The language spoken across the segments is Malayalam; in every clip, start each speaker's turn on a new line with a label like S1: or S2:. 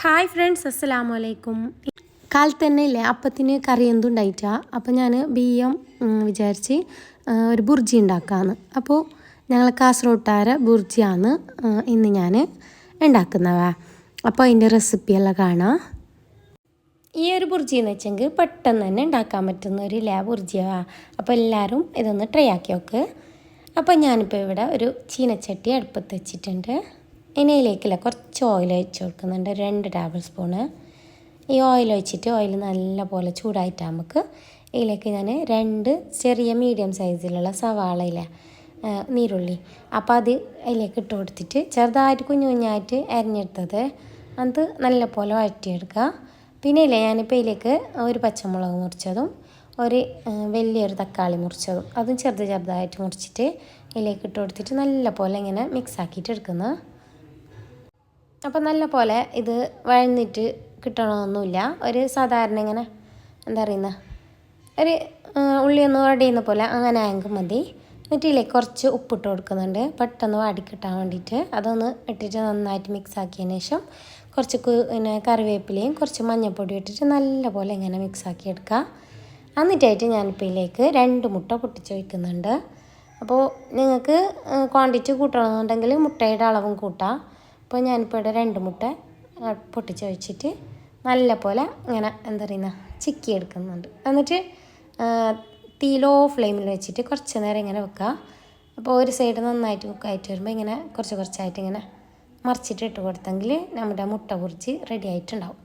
S1: ഹായ് ഫ്രണ്ട്സ് അസ്സലാമു അലൈക്കും കാലത്ത് തന്നെ ഇല്ലേ അപ്പത്തിന് കറി എന്തും ഉണ്ടായിട്ടാ അപ്പം ഞാൻ എം വിചാരിച്ച് ഒരു ബുർജി ഉണ്ടാക്കാമെന്ന് അപ്പോൾ ഞങ്ങൾ കാസർഗോട്ടാര ബുർജിയാണ് ഇന്ന് ഞാൻ ഉണ്ടാക്കുന്നവ അപ്പോൾ അതിന്റെ റെസിപ്പിയെല്ലാം കാണാം. ഈ ഒരു ബുർജി എന്ന് വെച്ചെങ്കിൽ പെട്ടെന്ന് തന്നെ ഉണ്ടാക്കാൻ പറ്റുന്ന ഒരു ലാ ബുർജിയാ. അപ്പോൾ എല്ലാവരും ഇതൊന്ന് ട്രൈ ആക്കി നോക്ക്. അപ്പോൾ ഞാനിപ്പോൾ ഇവിടെ ഒരു ചീനച്ചട്ടി അടുപ്പത്ത് വെച്ചിട്ടുണ്ട്. ഇനയിലേക്കില്ല കുറച്ച് ഓയിൽ ഒഴിച്ച് കൊടുക്കുന്നുണ്ട്. രണ്ട് ടേബിൾ സ്പൂണ് ഈ ഓയിൽ ഒഴിച്ചിട്ട് ഓയിൽ നല്ല പോലെ ചൂടായിട്ട് നമുക്ക് ഇതിലേക്ക് ഞാൻ രണ്ട് ചെറിയ മീഡിയം സൈസിലുള്ള സവാളയില്ല നീരുള്ളി. അപ്പോൾ അത് അതിലേക്ക് ഇട്ട് കൊടുത്തിട്ട് ചെറുതായിട്ട് കുഞ്ഞു കുഞ്ഞായിട്ട് അരിഞ്ഞെടുത്തത് അത് നല്ല പോലെ വഴറ്റിയെടുക്കുക. പിന്നെ ഇല്ലേ ഞാനിപ്പോൾ ഇതിലേക്ക് ഒരു പച്ചമുളക് മുറിച്ചതും ഒരു വലിയൊരു തക്കാളി മുറിച്ചതും അതും ചെറുത് ചെറുതായിട്ട് മുറിച്ചിട്ട് ഇതിലേക്ക് ഇട്ട് കൊടുത്തിട്ട് നല്ല പോലെ ഇങ്ങനെ മിക്സ് ആക്കിയിട്ട് എടുക്കുന്നത് അപ്പോൾ നല്ല പോലെ ഇത് വഴന്നിട്ട് കിട്ടണമെന്നില്ല ഒരു സാധാരണ ഇങ്ങനെ എന്താ പറയുന്ന? ഒരു ഉള്ളിയൊന്ന് വടിയുന്ന പോലെ അങ്ങനെ ആയെങ്കിൽ മതി. എന്നിട്ടില്ലേ കുറച്ച് ഉപ്പിട്ട് കൊടുക്കുന്നുണ്ട്. പെട്ടെന്ന് വാടി കിട്ടാൻ വേണ്ടിയിട്ട്. അതൊന്ന് ഇട്ടിട്ട് നന്നായിട്ട് മിക്സ് ആക്കിയതിന് ശേഷം കുറച്ച് പിന്നെ കറിവേപ്പിലയും കുറച്ച് മഞ്ഞൾപ്പൊടി ഇട്ടിട്ട് നല്ല പോലെ ഇങ്ങനെ മിക്സ് ആക്കി എടുക്കുക. എന്നിട്ടായിട്ട് ഞാനിപ്പോൾ ഇതിലേക്ക് രണ്ട് മുട്ട പൊട്ടിച്ച് വയ്ക്കുന്നുണ്ട് അപ്പോൾ നിങ്ങൾക്ക് ക്വാണ്ടിറ്റി കൂട്ടണമെന്നുണ്ടെങ്കിൽ മുട്ടയുടെ അളവും കൂട്ടാം. അപ്പോൾ ഞാനിപ്പോൾ ഇവിടെ രണ്ട് മുട്ട പൊട്ടിച്ച് വെച്ചിട്ട് നല്ല പോലെ ഇങ്ങനെ എന്താ പറയുന്ന ചിക്കി എടുക്കുന്നുണ്ട്. എന്നിട്ട് തീ ലോ ഫ്ലെയിമിൽ വെച്ചിട്ട് കുറച്ച് നേരം ഇങ്ങനെ വെക്കുക. അപ്പോൾ ഒരു സൈഡ് നന്നായിട്ട് കുക്കായിട്ട് വരുമ്പോൾ ഇങ്ങനെ കുറച്ച് കുറച്ചായിട്ട് ഇങ്ങനെ മറിച്ചിട്ട് ഇട്ട് കൊടുത്തെങ്കിൽ നമ്മുടെ മുട്ട കുറിച്ച് റെഡി ആയിട്ടുണ്ടാവും.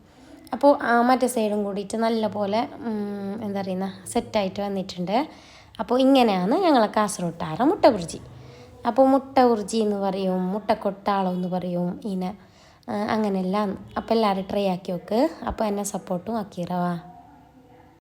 S1: അപ്പോൾ ആ മറ്റേ സൈഡും കൂടിയിട്ട് നല്ല പോലെ എന്താ പറയുന്ന സെറ്റായിട്ട് വന്നിട്ടുണ്ട്. അപ്പോൾ ഇങ്ങനെയാണ് ഞങ്ങളെ കാസർഗോട്ടാറ മുട്ട പൊറിച്ചി അപ്പോൾ മുട്ട ഉർജി എന്ന് പറയും മുട്ട കൊട്ടാളം എന്ന് പറയും ആ, അങ്ങനെയെല്ലാം. അപ്പോൾ എല്ലാവരും ട്രൈ ആക്കി നോക്ക്. അപ്പോൾ എന്നെ സപ്പോർട്ടും ആക്കിയിരവാ